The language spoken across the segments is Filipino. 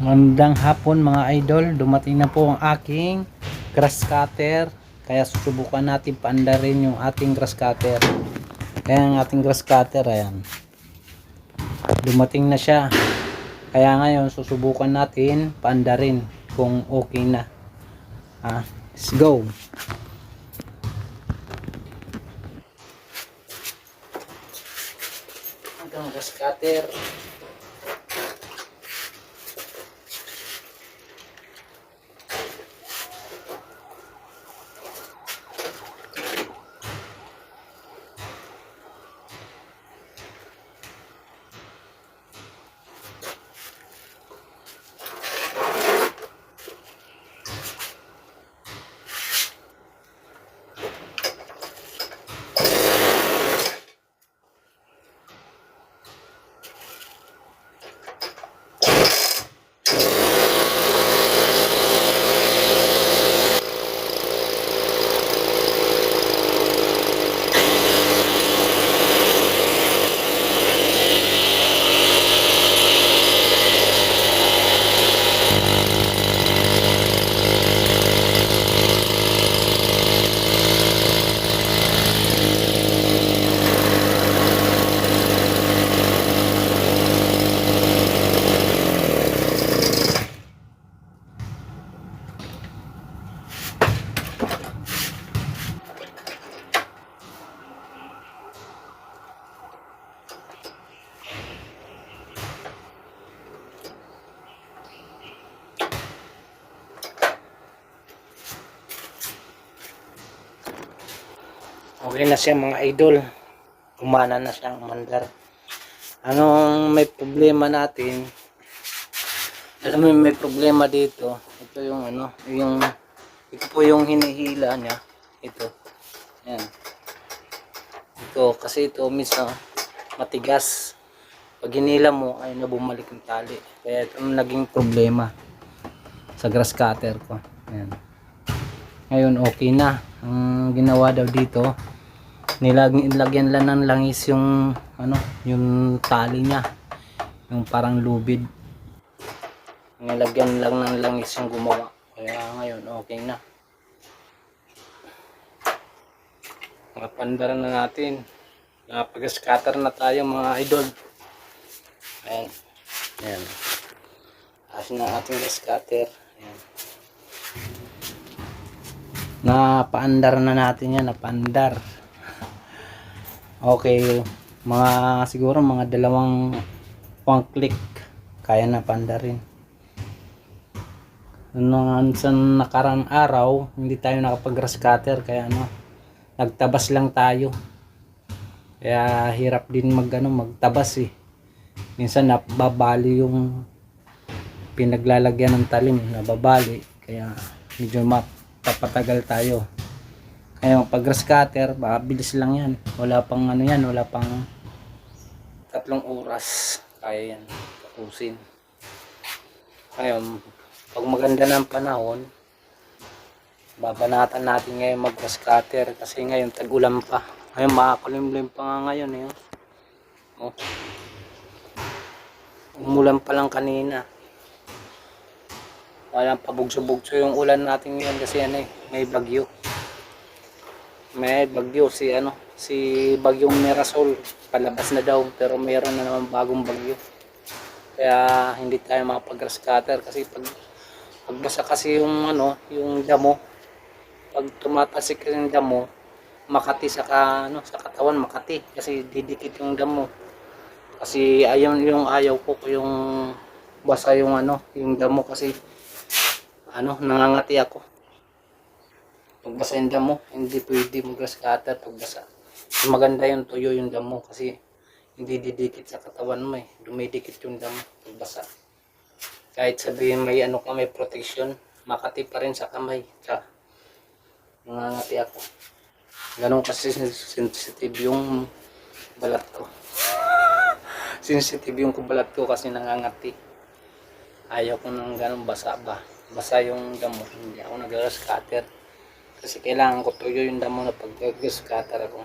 Magandang hapon mga idol, dumating na po ang aking grass cutter. Kaya susubukan natin paandarin yung ating grass cutter. Kaya ang ating grass cutter, ayan. Dumating na siya. Kaya ngayon susubukan natin paandarin kung okay na. Ah, let's go. Hanggang grass cutter. Okay na siya mga idol. Kumana na siyang mandar. Anong may problema natin? Alam mo may problema dito. Ito yung ano, yung ito po yung hinihila niya. Ito. Yan. Ito kasi ito minsan matigas. Pag hinila mo ay nabumalik yung tali. Kaya ito naging problema sa grass cutter ko. Yan. Ngayon okay na. Ang ginawa daw dito, nilag nilagyan lang ng langis yung ano, yung tali niya. Yung parang lubid. Nilagyan lang ng langis yung gumawa. Kaya ngayon okay na. Mapandara na natin. Napag-scatter na tayo mga idol. Ayan. Ayan. Asin na ating scatter. Ayan napaandar na natin yan napaandar okay mga siguro mga dalawang pang click kaya na paandarin nung sa nakarang araw hindi tayo nakapag grass kaya ano nagtabas lang tayo. Kaya hirap din mag ano magtabas eh. Minsan nababali yung pinaglalagyan ng talim nababali kaya medyo map papatagal tayo. Ngayon, pag grass cutter, mabilis lang yan. Wala pang ano yan, wala pang tatlong oras. Kaya yan, tapusin. Ngayon, pag maganda ng panahon, babanatan natin ngayon mag grass kasi ngayon tag-ulan pa. Ngayon, makakulimlim pa nga ngayon. Eh. Oh. Umulan pa lang kanina walang pabugso-bugso yung ulan natin ngayon kasi ano eh, may bagyo. May bagyo si ano si bagyong Mirasol. Palabas na daw pero meron na naman bagong bagyo. Kaya hindi tayo makapag grass cutter kasi pag pagbasa kasi yung ano yung damo pag tumatasik yung damo makati sa ka, ano sa katawan makati. Kasi didikit yung damo. Kasi ayaw yung ayaw ko yung basa yung ano yung damo kasi ano, nangangati ako. Pagbasa yung damo, hindi pwede mag-grass cutter pagbasa. Maganda yung tuyo yung damo kasi hindi didikit sa katawan mo eh. Dumidikit yung damo pagbasa. Kahit sabihin may ano ka, may protection, makati pa rin sa kamay. Sa nangangati ako. Ganun kasi sensitive yung balat ko. sensitive yung balat ko kasi nangangati. Ayaw ko nang ganun basa ba basa yung damo hindi ako nag-grass cutter kasi kailangan ko tuyo yung damo na pag grass cutter ako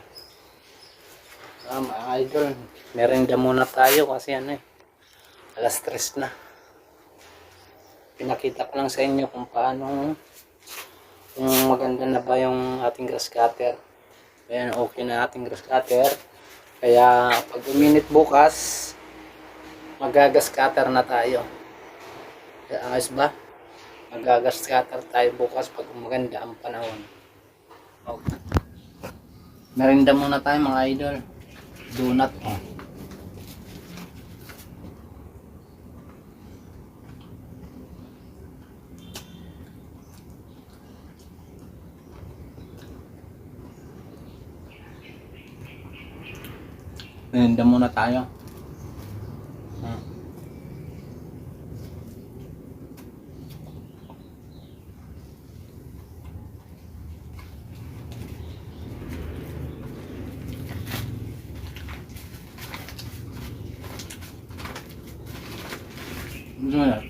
ah, mga idol meron damo na tayo kasi ano eh alas stress na pinakita ko lang sa inyo kung paano kung maganda na ba yung ating grass cutter. Ayan, okay na ating grass cutter. Kaya pag uminit bukas, magagas cutter na tayo. Ayos ba? Magagas cutter tayo bukas pag maganda ang panahon. Okay. Merinda muna tayo mga idol. Donut. Oh. Merinda muna tayo. Donut.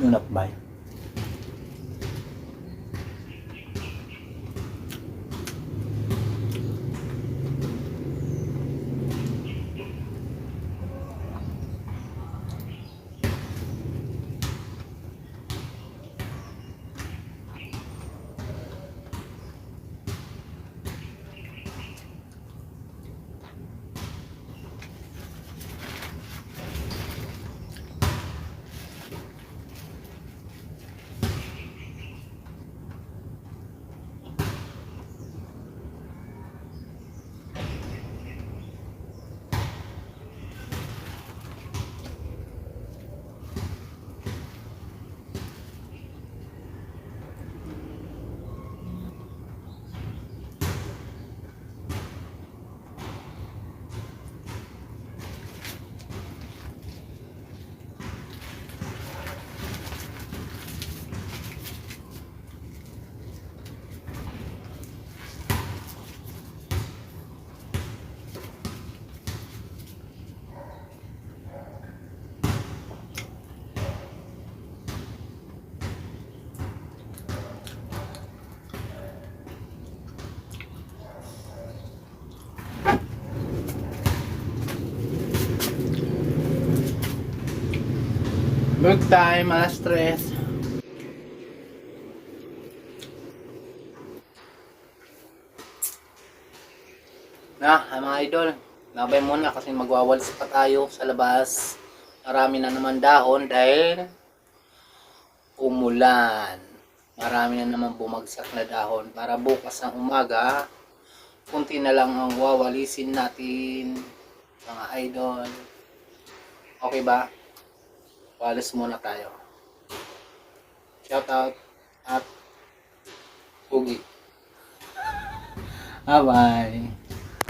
Donut ba? Work time, alas tres. Na, ay mga idol, nabay muna kasi magwawalis pa tayo sa labas. Marami na naman dahon dahil umulan. Marami na naman bumagsak na dahon. Para bukas ng umaga, kunti na lang ang wawalisin natin, mga idol. Okay ba? Walis muna tayo. Shout out at Pugi. Bye bye.